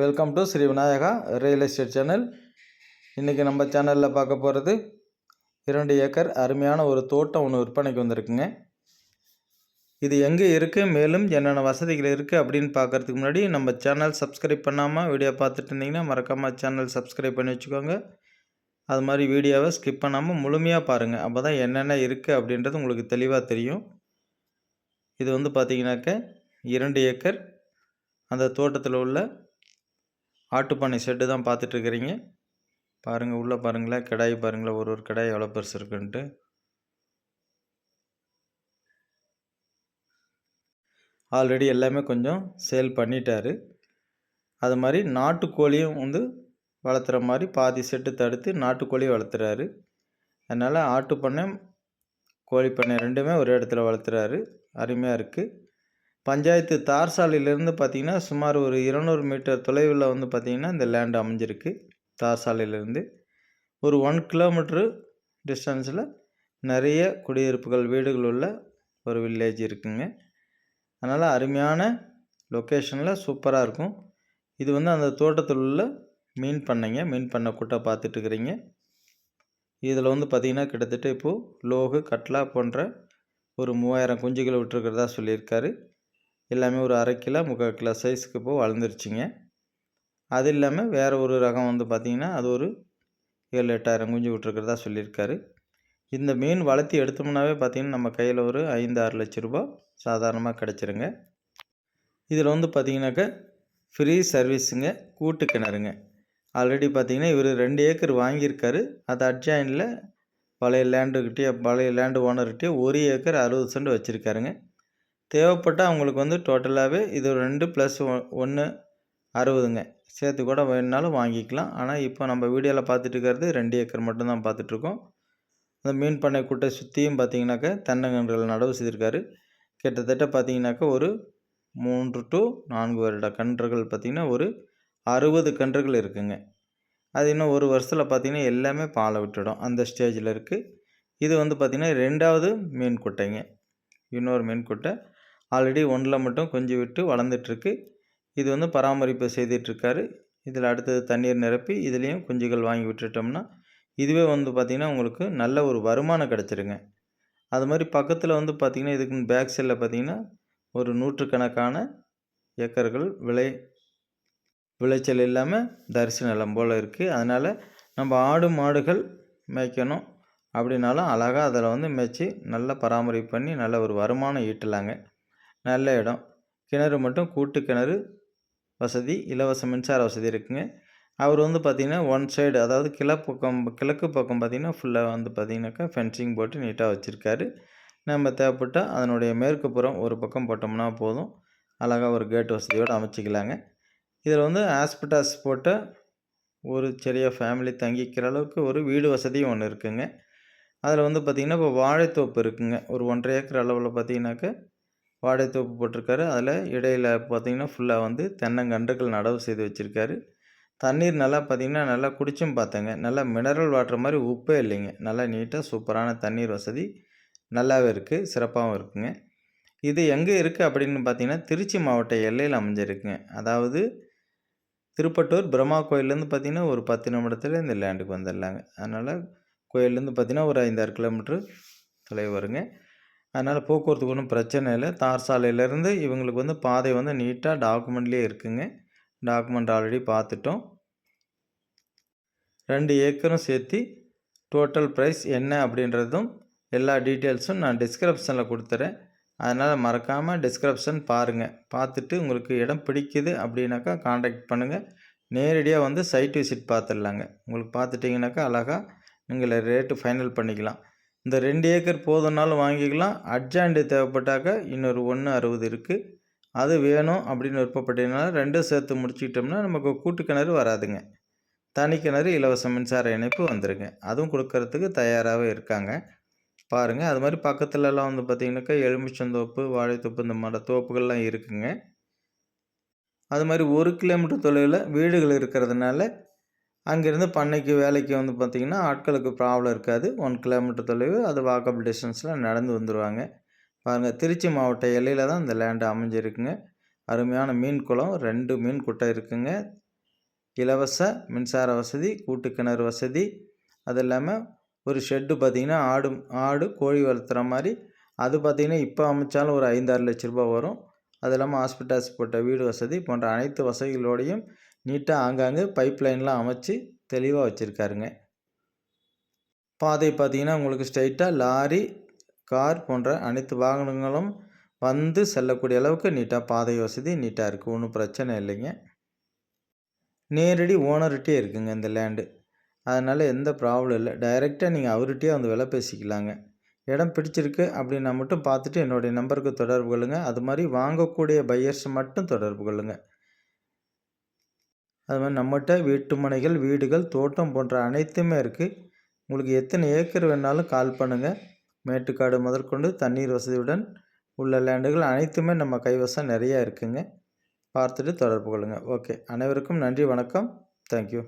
Welcome to Sri Vinayaka real estate channel இன்றைக்கி நம்ம சேனலில் பார்க்க போகிறது இரண்டு ஏக்கர் அருமையான ஒரு தோட்டம் ஒன்று விற்பனைக்கு வந்திருக்குங்க. இது எங்கே இருக்குது மேலும் என்னென்ன வசதிகள் இருக்குது அப்படின்னு பார்க்குறதுக்கு முன்னாடி நம்ம சேனல் சப்ஸ்கிரைப் பண்ணாமல் வீடியோ பார்த்துட்டு இருந்தீங்கன்னா மறக்காமல் சேனல் சப்ஸ்கிரைப் பண்ணி வச்சுக்கோங்க. அது மாதிரி வீடியோவை ஸ்கிப் பண்ணாமல் முழுமையாக பாருங்கள் அப்போ தான் என்னென்ன இருக்குது அப்படின்றது உங்களுக்கு தெளிவாக தெரியும். இது வந்து பார்த்திங்கனாக்க இரண்டு ஏக்கர் அந்த தோட்டத்தில் உள்ள ஆட்டுப்பண்ணை ஷெட்டு தான் பார்த்துட்ருக்குறீங்க பாருங்கள் உள்ளே பாருங்களேன் கிடாய் பாருங்களேன் ஒரு ஒரு கிடாய் எவ்வளோ பெருசு இருக்குன்ட்டு. ஆல்ரெடி எல்லாமே கொஞ்சம் சேல் பண்ணிட்டாரு. அது மாதிரி நாட்டுக்கோழியும் வந்து வளர்த்துற மாதிரி பாதி செட்டு தடுத்து நாட்டுக்கோழி வளர்த்துறாரு. அதனால் ஆட்டுப்பண்ணை கோழிப்பண்ணை ரெண்டுமே ஒரு இடத்துல வளர்த்துறாரு. அருமையாக இருக்குது பஞ்சாயத்து தார் சாலையிலேருந்து பார்த்தீங்கன்னா சுமார் ஒரு இருநூறு மீட்டர் தொலைவில் வந்து பார்த்திங்கன்னா இந்த லேண்ட் அமைஞ்சிருக்கு. தார் சாலையிலேருந்து ஒரு ஒன் கிலோமீட்ரு டிஸ்டன்ஸில் நிறைய குடியிருப்புகள் வீடுகள் உள்ள ஒரு வில்லேஜ் இருக்குங்க. அதனால் அருமையான லொக்கேஷனில் சூப்பராக இருக்கும். இது வந்து அந்த தோட்டத்தில் உள்ள மீன் பண்ணைங்க. மீன் பண்ணை கூட்ட பார்த்துட்டுருக்குறீங்க இதில் வந்து பார்த்திங்கன்னா கிட்டத்தட்ட இப்போது லோகு கட்லா போன்ற ஒரு மூவாயிரம் குஞ்சுகளை விட்டுருக்கிறதா சொல்லியிருக்காரு. எல்லாமே ஒரு அரை கிலோ முக்கால் கிலோ சைஸுக்கு இப்போ வளர்ந்துருச்சுங்க. அது இல்லாமல் வேறு ஒரு ரகம் வந்து பார்த்திங்கன்னா அது ஒரு ஏழு எட்டாயிரம் குஞ்சு விட்டுருக்கிறதா சொல்லியிருக்காரு. இந்த மீன் வளர்த்தி எடுத்தோம்னாவே பார்த்திங்கன்னா நம்ம கையில் ஒரு ஐந்து ஆறு லட்ச ரூபா சாதாரணமாக கிடச்சிருங்க. இதில் வந்து பார்த்திங்கனாக்கா ஃப்ரீ சர்வீஸுங்க கூட்டு கிணறுங்க. ஆல்ரெடி பார்த்திங்கன்னா இவர் ரெண்டு ஏக்கர் வாங்கியிருக்காரு. அது அட்ஜாயினில் பழைய லேண்டுக்கிட்டே பழைய லேண்டு ஓனர்கிட்டே ஒரு ஏக்கர் அறுபது சென்ட் வச்சுருக்காருங்க. தேவைப்பட்டால் அவங்களுக்கு வந்து டோட்டலாகவே இது ரெண்டு ப்ளஸ் ஒன்று அறுபதுங்க. சேர்த்து கூட வேணுனாலும் வாங்கிக்கலாம். ஆனால் இப்போ நம்ம வீடியோவில் பார்த்துட்டு இருக்கிறது ரெண்டு ஏக்கர் மட்டும்தான் பார்த்துட்ருக்கோம் அந்த மீன் பண்ணை கூட்டை சுற்றியும் பார்த்தீங்கன்னாக்கா தென்னங்கன்றுகள் நடவு செய்திருக்காரு. கிட்டத்தட்ட பார்த்தீங்கன்னாக்கா ஒரு மூன்று டு நான்கு வருட கன்றுகள் பார்த்திங்கன்னா ஒரு அறுபது கன்றுகள் இருக்குங்க. அது இன்னும் ஒரு வருஷத்தில் பார்த்திங்கன்னா எல்லாமே பாலை விட்டுடும். அந்த ஸ்டேஜில் இருக்குது இது வந்து பார்த்திங்கன்னா ரெண்டாவது மீன் குட்டைங்க. இன்னொரு மீன் குட்டை. ஆல்ரெடி ஒன்றில் மட்டும் கொஞ்சம் விட்டு வளர்ந்துட்டுருக்கு. இது வந்து பராமரிப்பு செய்துட்ருக்காரு இதில் அடுத்தது தண்ணீர் நிரப்பி இதுலேயும் குஞ்சுகள் வாங்கி விட்டுட்டோம்னா இதுவே வந்து பார்த்திங்கன்னா உங்களுக்கு நல்ல ஒரு வருமானம் கிடச்சிருங்க. அது மாதிரி பக்கத்தில் வந்து பார்த்திங்கன்னா இதுக்கு பேக் சைடில் பார்த்திங்கன்னா ஒரு நூற்றுக்கணக்கான ஏக்கர்கள் விளை விளைச்சல் இல்லாமல் தரிசு நிலம் போல் இருக்குது அதனால் நம்ம ஆடு மாடுகள் மேய்க்கணும் அப்படின்னாலும் அழகாக அதில் வந்து மேய்ச்சி நல்லா பராமரிப்பு பண்ணி நல்ல ஒரு வருமானம் ஈட்டலாங்க. நல்ல இடம். கிணறு மட்டும் கூட்டு கிணறு வசதி இலவச மின்சார வசதி இருக்குங்க. அவர் வந்து பார்த்திங்கன்னா ஒன் சைடு அதாவது கிழப்பக்கம் கிழக்கு பக்கம் பார்த்திங்கன்னா ஃபுல்லாக வந்து பார்த்திங்கனாக்கா ஃபென்சிங் போட்டு நீட்டாக வச்சுருக்காரு. நம்ம தேவைப்பட்டால் அதனுடைய மேற்கு புறம் ஒரு பக்கம் போட்டோம்னா போதும். அழகாக ஒரு கேட் வசதியோடு அமைச்சிக்கலாங்க. இதில் வந்து ஆஸ்பிட்டாஸ் போட்ட ஒரு சரியாக ஃபேமிலி தங்கிக்கிற அளவுக்கு ஒரு வீடு வசதியும் ஒன்று இருக்குங்க. அதில் வந்து பார்த்திங்கன்னா இப்போ வாழைத்தோப்பு இருக்குங்க. ஒரு ஒன்றரை ஏக்கர் அளவில் பார்த்திங்கனாக்கா வாழைத்தோப்பு போட்டிருக்காரு. அதில் இடையில் பார்த்திங்கன்னா ஃபுல்லாக வந்து தென்னங்கன்றுகள் நடவு செய்து வச்சுருக்காரு. தண்ணீர் நல்லா பார்த்திங்கன்னா நல்லா குடிச்சும் பார்த்தேங்க நல்லா மினரல் வாட்டர் மாதிரி உப்பே இல்லைங்க. நல்லா நீட்டாக சூப்பரான தண்ணீர் வசதி. நல்லாவே இருக்குது சிறப்பாகவும் இருக்குங்க. இது எங்கே இருக்குது அப்படின்னு பார்த்தீங்கன்னா திருச்சி மாவட்ட எல்லையில் அமைஞ்சிருக்குங்க. அதாவது திருப்பட்டூர் பிரம்மா கோயிலேருந்து பார்த்திங்கன்னா ஒரு பத்து நிமிடத்தில் இந்த லேண்டுக்கு வந்துடலாங்க அதனால் கோயிலேருந்து பார்த்திங்கன்னா ஒரு ஐந்தாறு கிலோமீட்ரு தொலைவு வருங்க. அதனால் போக்குவரத்துக்கு ஒன்றும் பிரச்சனை இல்லை. தார் சாலையிலேருந்து இவங்களுக்கு வந்து பாதை வந்து நீட்டாக டாக்குமெண்ட்லேயே இருக்குங்க. டாக்குமெண்ட் ஆல்ரெடி பார்த்துட்டோம். ரெண்டு ஏக்கரும் சேர்த்து டோட்டல் ப்ரைஸ் என்ன அப்படின்றதும் எல்லா டீட்டெயில்ஸும் நான் டிஸ்கிரிப்ஷனில் கொடுத்துறேன். அதனால் மறக்காமல் டிஸ்கிரிப்ஷன் பாருங்கள் பார்த்துட்டு உங்களுக்கு இடம் பிடிக்குது அப்படின்னாக்கா காண்டாக்ட் பண்ணுங்கள் நேரடியாக வந்து சைட் விசிட் பார்த்துடலாங்க. உங்களுக்கு பார்த்துட்டிங்கனாக்கா அழகாக நீங்கள் ரேட்டு ஃபைனல் பண்ணிக்கலாம். இந்த ரெண்டு ஏக்கர் போதும்னாலும் வாங்கிக்கலாம். அட்ஜாண்டு தேவைப்பட்டாக்கா இன்னொரு ஒன்று அறுபது இருக்குது அது வேணும் அப்படின்னு விருப்பப்பட்டீங்கன்னா ரெண்டும் சேர்த்து முடிச்சுக்கிட்டோம்னா நமக்கு கூட்டு கிணறு வராதுங்க. தனி கிணறு இலவச மின்சார இணைப்பு வந்துருங்க. அதுவும் கொடுக்கறதுக்கு தயாராகவே இருக்காங்க. பாருங்கள் அது மாதிரி பக்கத்துலலாம் வந்து பார்த்திங்கனாக்கா எலுமிச்சந்தோப்பு வாழைத்தோப்பு இந்த மாதிரி தோப்புகள்லாம் இருக்குங்க. அது மாதிரி ஒரு கிலோமீட்டர் தொலைவில் வீடுகள் இருக்கிறதுனால அங்கேருந்து பண்ணைக்கு வேலைக்கு வந்து பார்த்திங்கன்னா ஆட்களுக்கு ப்ராப்ளம் இருக்காது. ஒன் கிலோமீட்டர் தொலைவு அது வாக்கபிள் டிஸ்டன்ஸில் நடந்து வந்துடுவாங்க பாருங்கள் திருச்சி மாவட்ட எல்லையில் தான் இந்த லேண்டு அமைஞ்சிருக்குங்க. அருமையான மீன் குளம் ரெண்டு மீன் குட்டை இருக்குங்க. இலவச மின்சார வசதி கூட்டு கிணறு வசதி. அது இல்லாமல் ஒரு ஷெட்டு பார்த்திங்கன்னா ஆடு ஆடு கோழி வளர்த்துற மாதிரி. அது பார்த்திங்கன்னா இப்போ அமைச்சாலும் ஒரு ஐந்தாறு லட்ச ரூபா வரும். அது இல்லாமல் ஹாஸ்பிட்டாஸ் போட்ட வீடு வசதி போன்ற அனைத்து வசதிகளோடையும் நீட்டாக ஆங்காங்கே பைப் லைன்லாம் அமைச்சு தெளிவாக வச்சுருக்காருங்க. பாதை பார்த்திங்கன்னா உங்களுக்கு ஸ்ட்ரைட்டாக லாரி கார் போன்ற அனைத்து வாகனங்களும் வந்து செல்லக்கூடிய அளவுக்கு நீட்டாக பாதை வசதி நீட்டாக இருக்குது ஒன்றும் பிரச்சனை இல்லைங்க. நேரடி ஓனர்கிட்டே இருக்குங்க இந்த லேண்டு அதனால் எந்த ப்ராப்ளம் இல்லை. டைரெக்டாக நீங்கள் அவர்கிட்டயே வந்து விலை பேசிக்கலாங்க. இடம் பிடிச்சிருக்கு அப்படின்னா மட்டும் பார்த்துட்டு என்னுடைய நம்பருக்கு தொடர்பு கொள்ளுங்கள் அது மாதிரி வாங்கக்கூடிய பையர்ஸ் மட்டும் தொடர்பு கொள்ளுங்கள் அது மாதிரி நம்மகிட்ட வீட்டு மனைகள் வீடுகள் தோட்டம் போன்ற அனைத்துமே இருக்குது உங்களுக்கு எத்தனை ஏக்கர் வேணாலும் கால் பண்ணுங்கள் மேட்டுக்காடு முதற்கொண்டு தண்ணீர் வசதியுடன் உள்ள லேண்டுகள் அனைத்துமே நம்ம கைவசம் நிறையா இருக்குங்க. பார்த்துட்டு தொடர்பு கொள்ளுங்கள் ஓகே. அனைவருக்கும் நன்றி வணக்கம். தேங்க்யூ